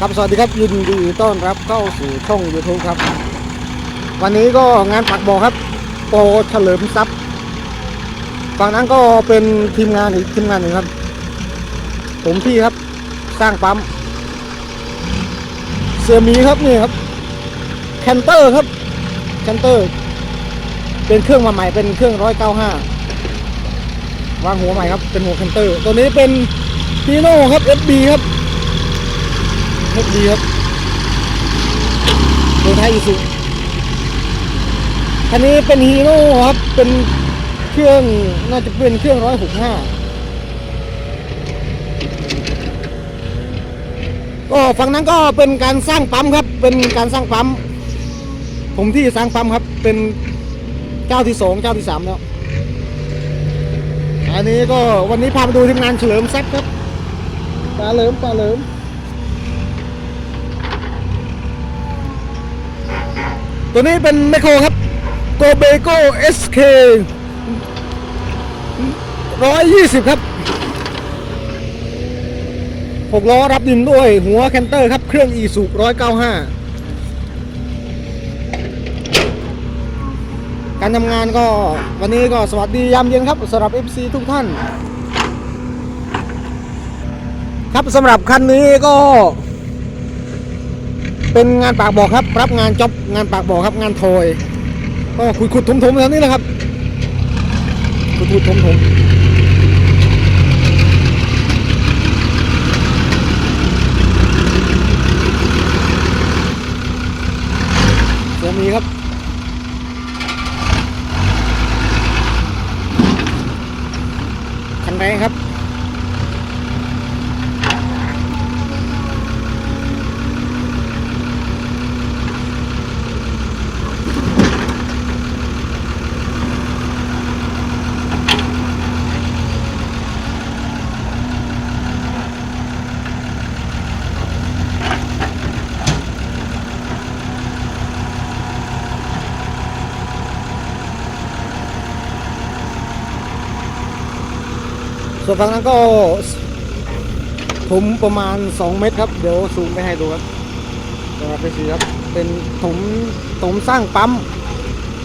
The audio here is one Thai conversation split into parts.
ครับสวัสดีครับยินดีต้อนรับเข้าสู่ช่อง YouTube ครับ วันนี้ก็งานปักบอครับโปรเฉลิมทรัพย์ฝั่งนั้นก็เป็นทีมงานอีกทีมงานหนึ่งครับ ผมพี่ครับสร้างปั๊มเสือมีครับนี่ครับแคนเตอร์ครับแคนเตอร์ เป็นเครื่องมาใหม่เป็นเครื่องร้อยเก้าห้าวางหัวใหม่ครับเป็นหัวแคนเตอร์ ตัวนี้เป็นพีโน่ครับ FB ครับ เฮดดีครับตัวไทยอีสุคันนี้เป็นฮีโร่ครับ เป็นเครื่องน่าจะเป็นเครื่องร้อยหกห้าก็ฝั่งนั้นก็เป็นการสร้างปั๊มครับ เป็นการสร้างปั๊ม ผมที่สร้างปั๊มครับ เป็นเจ้าที่สองเจ้าที่สามแล้วอันนี้ก็วันนี้พาไปดูทีมงานเฉลิมทรัพย์ครับปลาเหลิมปลาเหลิม ตัวนี้เป็นไมโครครับโกเบโก้ SK 120ครับ6ล้อรับดินด้วย หัวแคนเตอร์ครับ เครื่อง e สุ195การทำงานก็วันนี้ก็สวัสดียามเย็นครับสำหรับ FC ทุกท่าน ครับสำหรับคันนี้ก็ เป็นงานปากบอกครับ รับงานจ็อบงานปากบอกครับ งานโทยก็ขุดขุดถมถมๆแถวนี้แหละครับขุดขุดถมถมเดี๋ยวมีครับคันแรงครับ ส่วนฝั่งนั้นก็ถมประมาณ 2 เมตรครับ เดี๋ยวซูมไปให้ดูครับสำหรับไปสีครับ เป็นถมถมสร้างปั๊ม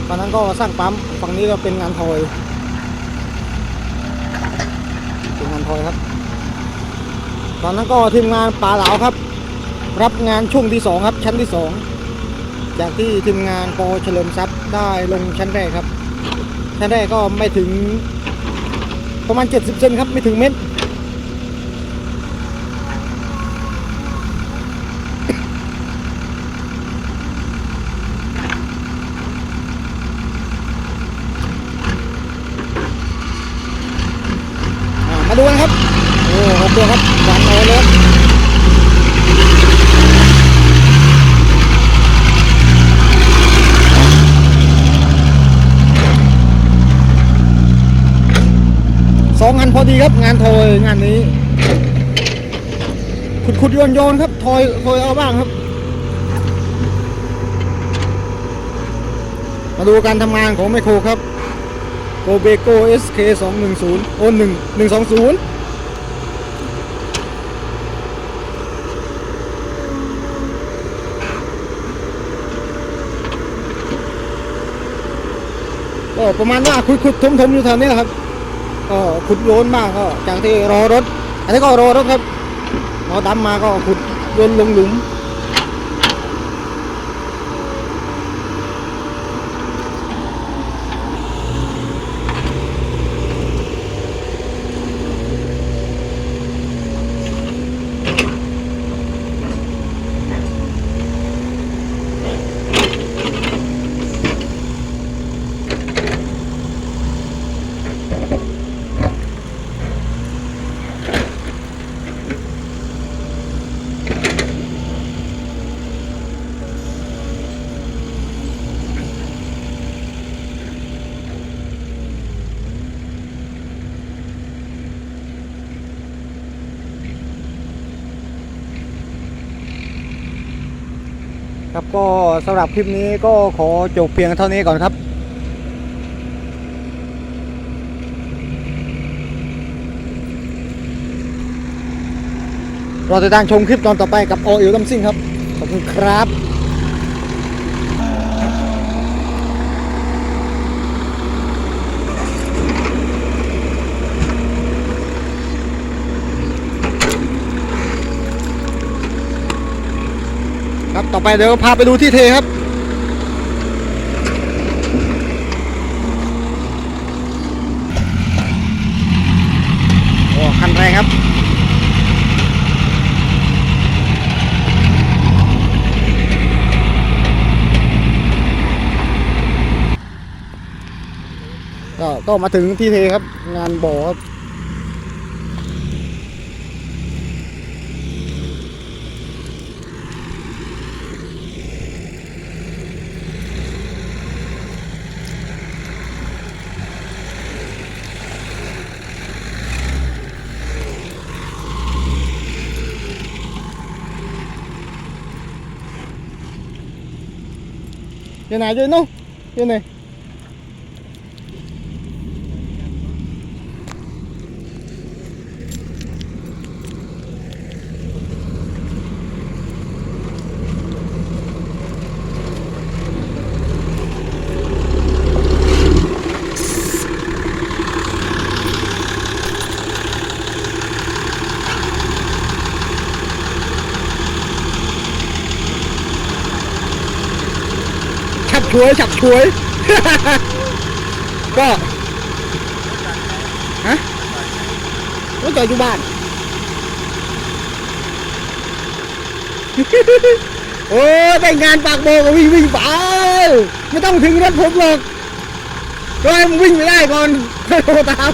ฝั่งนั้นก็สร้างปั๊ม ฝั่งนี้ก็เป็นงานทอย เป็นงานทอยครับตอนนั้นก็ทีมงานป่าเหลาครับ รับงานช่วงที่สองครับ ชั้นที่สองจากที่ทีมงานปอเฉลิมทรัพย์ได้ลงชั้นแรกครับ ชั้นแรกก็ไม่ถึง ประมาณ 70 เซนครับ ไม่ถึงเมตรมาดูกันครับ โอ้หกตัวครับหวานน้อยเลยครับสองงาน พอดีครับงานโทยงานนี้ ขุดขุดโยนโยนครับทอยทอยเอาบ้างครับ มาดูการทำงานของไมโครครับโกเบโก้ SK 210โอ้1 120ก็ประมาณว่าขุดขุดถมถมอยู่แถวนี้แหละครับ ก็ขุดโยนมากก็จากที่รอรถ อันนี้ก็รอรถครับรอดำมาก็ขุดโยนลงหลุม ครับก็สำหรับคลิปนี้ก็ขอจบเพียงเท่านี้ก่อนครับรอติดตามชมคลิปตอนต่อไปกับออิลดัมซิ่งครับ ขอบคุณครับ ครับต่อไปเดี๋ยวพาไปดูที่เทครับ โอ้คันแรงครับก็ก็มาถึงที่เทครับ งานบ่อครับ Cái này. ช่วยฉับช่วย ก็ฮะรถจอดอยู่บ้าน โอ้ได้งานปากโบก็วิ่งวิ่งไปไม่ต้องถึงรถผมหรอกก็ให้มึงวิ่งไปได้ก่อนโทรตาม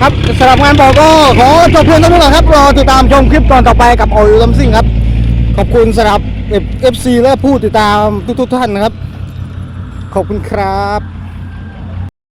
สำหรับงานบอกก็ขอจบเพียงเท่านี้ก่อนครับ รอติดตามชมคลิปตอนต่อไปกับออยลัมซิ่งครับ ขอบคุณสำหรับเอฟซีและผู้ติดตามทุกๆท่านนะครับ ขอบคุณครับ